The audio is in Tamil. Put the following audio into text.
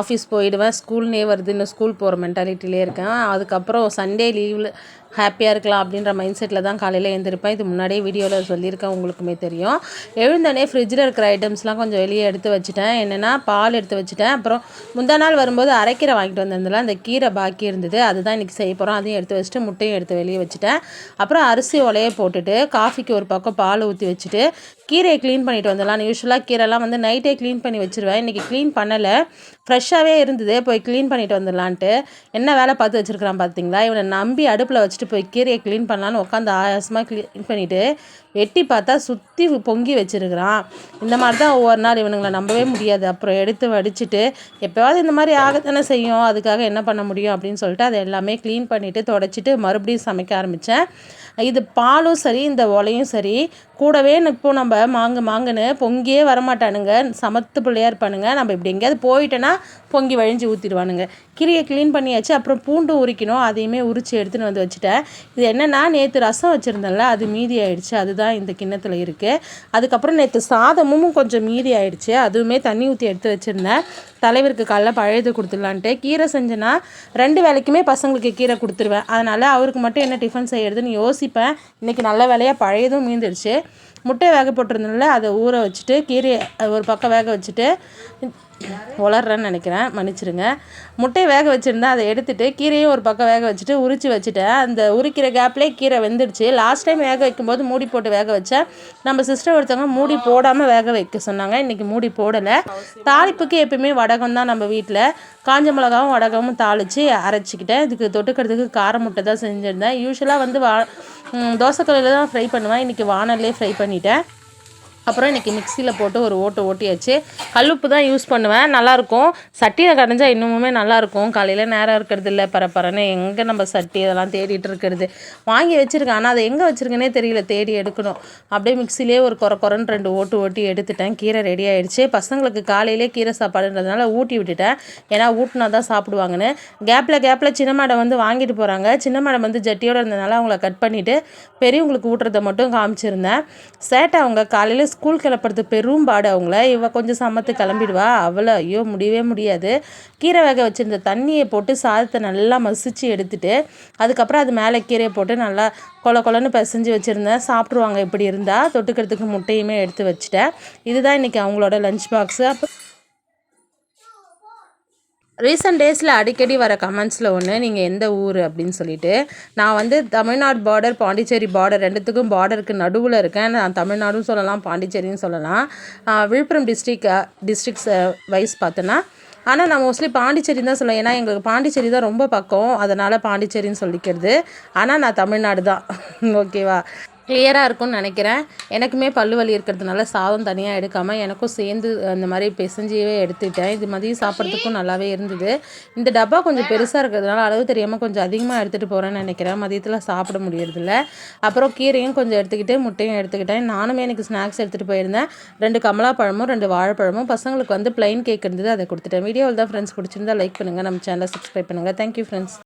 ஆஃபீஸ் போயிடுவேன் ஸ்கூல்னே வருது இன்னும் ஸ்கூல் போகிற மென்டாலிட்டிலே இருக்கேன். அதுக்கப்புறம் சண்டே லீவில் ஹாப்பியாக இருக்கலாம் அப்படின்ற மைண்ட் செட்டில் தான் காலையில் எழுந்திருப்பேன். இது முன்னாடியே வீடியோவில் சொல்லியிருக்கேன் உங்களுக்குமே தெரியும். எழுந்தோடனே ஃப்ரிட்ஜில் இருக்கிற ஐட்டம்ஸ்லாம் கொஞ்சம் வெளியே எடுத்து வச்சுட்டேன். என்னென்னா பால் எடுத்து வச்சுட்டேன். அப்புறம் முந்தா நாள் வரும்போது அரைக்கீரை வாங்கிட்டு வந்திருந்தல அந்த கீரை பாக்கி இருந்தது. அதுதான் இன்றைக்கி செய்ய போகிறோம் அதையும் எடுத்து வச்சுட்டு முட்டையும் எடுத்து வெளியே வச்சுட்டேன். அப்புறம் அரிசி உலையை போட்டுட்டு காஃபிக்கு ஒரு பக்கம் பால் ஊற்றி வச்சுட்டு கீரையை க்ளீன் பண்ணிட்டு வந்துடலாம். யூஸ்வலாக கீரைலாம் வந்து நைட்டே க்ளீன் பண்ணி வச்சுருவேன். இன்றைக்கி க்ளீன் பண்ணலை. ஃப்ரெஷ்ஷாகவே இருந்தது. போய் க்ளீன் பண்ணிட்டு வந்துடலான்ட்டு. என்ன வேலை பார்த்து வச்சுருக்கிறான் பார்த்தீங்களா இவனை நம்பி அடுப்பில் வச்சுட்டு போய் கீரையை க்ளீன் பண்ணலான்னு உட்காந்து ஆயாசமாக க்ளீன் பண்ணிவிட்டு வெட்டி பார்த்தா சுற்றி பொங்கி வச்சுருக்கிறான். இந்த மாதிரி தான் ஒவ்வொரு நாள் இவனுங்களை நம்பவே முடியாது. அப்புறம் எடுத்து வடிச்சிட்டு எப்போயாவது இந்த மாதிரி ஆகத்தானே செய்யும். அதுக்காக என்ன பண்ண முடியும் அப்படின்னு சொல்லிட்டு அதை எல்லாமே க்ளீன் பண்ணிவிட்டு தொடச்சிட்டு மறுபடியும் சமைக்க ஆரம்பித்தேன் இது பாலும் சரி இந்த ஒலையும் சரி. கூடவே இப்போ நம்ம மாங்கு மாங்குன்னு பொங்கியே வரமாட்டானுங்க. சமத்து பிள்ளையாக இருப்பானுங்க. நம்ம இப்படி எங்கேயாவது போயிட்டோன்னா பொங்கி வழிஞ்சு ஊற்றிடுவானுங்க கீரையை க்ளீன் பண்ணியாச்சு. அப்புறம் பூண்டு உரிக்கணும். அதையுமே உரித்து எடுத்துன்னு வந்து வச்சுட்டேன். இது என்னென்னா நேற்று ரசம் வச்சுருந்தேன்ல அது மீதி ஆயிடுச்சு. அதுதான் இந்த கிண்ணத்தில் இருக்குது அதுக்கப்புறம் நேற்று சாதமும் கொஞ்சம் மீதி ஆயிடுச்சு. அதுவுமே தண்ணி ஊற்றி எடுத்து வச்சுருந்தேன். தலைவருக்கு காலைல பழையது கொடுத்துடலான்ட்டு. கீரை செஞ்சேன்னா ரெண்டு வேலைக்குமே பசங்களுக்கு கீரை கொடுத்துருவேன். அதனால் அவருக்கு மட்டும் என்ன டிஃபன் செய்கிறதுன்னு யோசிப்பேன். இன்றைக்கி நல்ல வேலையாக பழையதும் மீந்துடுச்சு. முட்டையை வேக போட்டிருந்ததுனால அதை ஊற வச்சுட்டு கீரையை ஒரு பக்கம் வேக வச்சுட்டு உளர்றேன்னு நினைக்கிறேன் மன்னிச்சிடுங்க முட்டையை வேக வச்சுருந்தேன் அதை எடுத்துகிட்டு கீரையும் ஒரு பக்கம் வேக வச்சுட்டு உரித்து வச்சுட்டேன். அந்த உரிக்கிற கேப்லேயே கீரை வெந்துடுச்சு. லாஸ்ட் டைம் வேக வைக்கும்போது மூடி போட்டு வேக வச்சேன். நம்ம சிஸ்டர் ஒருத்தவங்க மூடி போடாமல் வேக வைக்க சொன்னாங்க. இன்றைக்கி மூடி போடலை. தாளிப்புக்கு எப்பயுமே வடகம் தான் நம்ம வீட்டில் காஞ்ச மிளகாவும் வடகமும் தாளித்து அரைச்சிக்கிட்டேன். இதுக்கு தொட்டுக்கிறதுக்கு கார முட்டை தான் செஞ்சுருந்தேன். யூஸ்வலாக வந்து வா தோசைக்கல்லில் தான் ஃப்ரை பண்ணுவேன். இன்றைக்கி வானல்லே ஃப்ரை பண்ணிட்டேன். அப்புறம் இன்றைக்கி மிக்சியில் போட்டு ஒரு ஓட்டு ஓட்டியாச்சு. கல்லுப்பு தான் யூஸ் பண்ணுவேன். நல்லாயிருக்கும். சட்டியில் கடைஞ்சால் இன்னுமுமே நல்லாயிருக்கும். காலையில் நேரம் இருக்கிறது இல்லை பரப்பரன்னு எங்கே நம்ம சட்டி அதெல்லாம் தேடிட்டு இருக்கிறது. வாங்கி வச்சுருக்கேன். ஆனால் அதை எங்கே வச்சுருக்கேனே தெரியல. தேடி எடுக்கணும். அப்படியே மிக்சிலே ஒரு குறை குறைன்னு ரெண்டு ஓட்டு ஓட்டி எடுத்துட்டேன். கீரை ரெடி ஆகிடுச்சு பசங்களுக்கு காலையிலே கீரை சாப்பாடுன்றதுனால ஊட்டி விட்டுட்டேன். ஏன்னா ஊட்டினா தான் சாப்பிடுவாங்கன்னு. கேப்பில் கேப்பில் சின்ன மேடம் வந்து வாங்கிட்டு போகிறாங்க சின்ன மேடம் வந்து ஜட்டியோடு இருந்ததுனால அவங்கள கட் பண்ணிவிட்டு பெரியவங்களுக்கு ஊட்டுறதை மட்டும் காமிச்சிருந்தேன். சேட்டை அவங்க காலையில் ஸ்கூல் கிளப்புறது பெரும் பாடு. அவங்கள இவள் கொஞ்சம் சமத்து கிளம்பிடுவா. அவளை ஐயோ முடியவே முடியாது. கீரை வேக வச்சுருந்த தண்ணியை போட்டு சாதத்தை நல்லா மசிச்சு எடுத்துட்டு அதுக்கப்புறம் அது மேலே கீரையை போட்டு நல்லா கொல கொலன்னு பிசைஞ்சு வச்சுருந்தேன். சாப்பிட்ருவாங்க இப்படி இருந்தால் தொட்டுக்கிறதுக்கு முட்டையுமே எடுத்து வச்சுட்டேன். இதுதான் இன்றைக்கி அவங்களோட லஞ்ச் பாக்ஸு அப்போ ரீசெண்ட் டேஸில் அடிக்கடி வர கமெண்ட்ஸில் ஒன்று நீங்கள் எந்த ஊர் அப்படின்னு சொல்லிட்டு நான் வந்து தமிழ்நாடு பார்டர் பாண்டிச்சேரி பார்டர் ரெண்டுத்துக்கும் பார்டருக்கு நடுவில் இருக்கேன். நான் தமிழ்நாடும் சொல்லலாம் பாண்டிச்சேரியும் சொல்லலாம். விழுப்புரம் டிஸ்ட்ரிக் டிஸ்ட்ரிக்ஸ் வைஸ் பார்த்தோன்னா ஆனால் நான் மோஸ்ட்லி பாண்டிச்சேரி தான் சொல்லுவேன். ஏன்னா எங்களுக்கு பாண்டிச்சேரி தான் ரொம்ப பக்கம். அதனால் பாண்டிச்சேரின்னு சொல்லிக்கிறது. ஆனால் நான் தமிழ்நாடு தான். ஓகேவா? கிளியராக இருக்கும்னு நினைக்கிறேன். எனக்குமே பல்லு வலி இருக்கிறதுனால சாதம் தனியாக எடுக்காமல் எனக்கும் சேர்ந்து அந்த மாதிரி பிசைஞ்சியே எடுத்துக்கிட்டேன் இது மதியம் சாப்பிட்றதுக்கும் நல்லாவே இருந்தது. இந்த டப்பா கொஞ்சம் பெருசாக இருக்கிறதுனால அளவு தெரியாமல் கொஞ்சம் அதிகமாக எடுத்துகிட்டு போகிறேன்னு நினைக்கிறேன். மதியத்தில் சாப்பிட முடியறதில்ல. அப்புறம் கீரையும் கொஞ்சம் எடுத்துக்கிட்டு முட்டையும் எடுத்துக்கிட்டேன். நானுமே எனக்கு ஸ்நாக்ஸ் எடுத்துகிட்டு போயிருந்தேன். ரெண்டு கமலா பழமும் ரெண்டு வாழைப்பழமும். பசங்களுக்கு வந்து பிளைன் கேக் இருந்தது அதை கொடுத்துட்டேன். வீடியோவில் தான் ஃப்ரெண்ட்ஸ் பிடிச்சிருந்தா லைக் பண்ணுங்கள் நம்ம சேனலை சப்ஸ்கிரைப் பண்ணுங்கள் தேங்க்யூ ஃப்ரெண்ட்ஸ்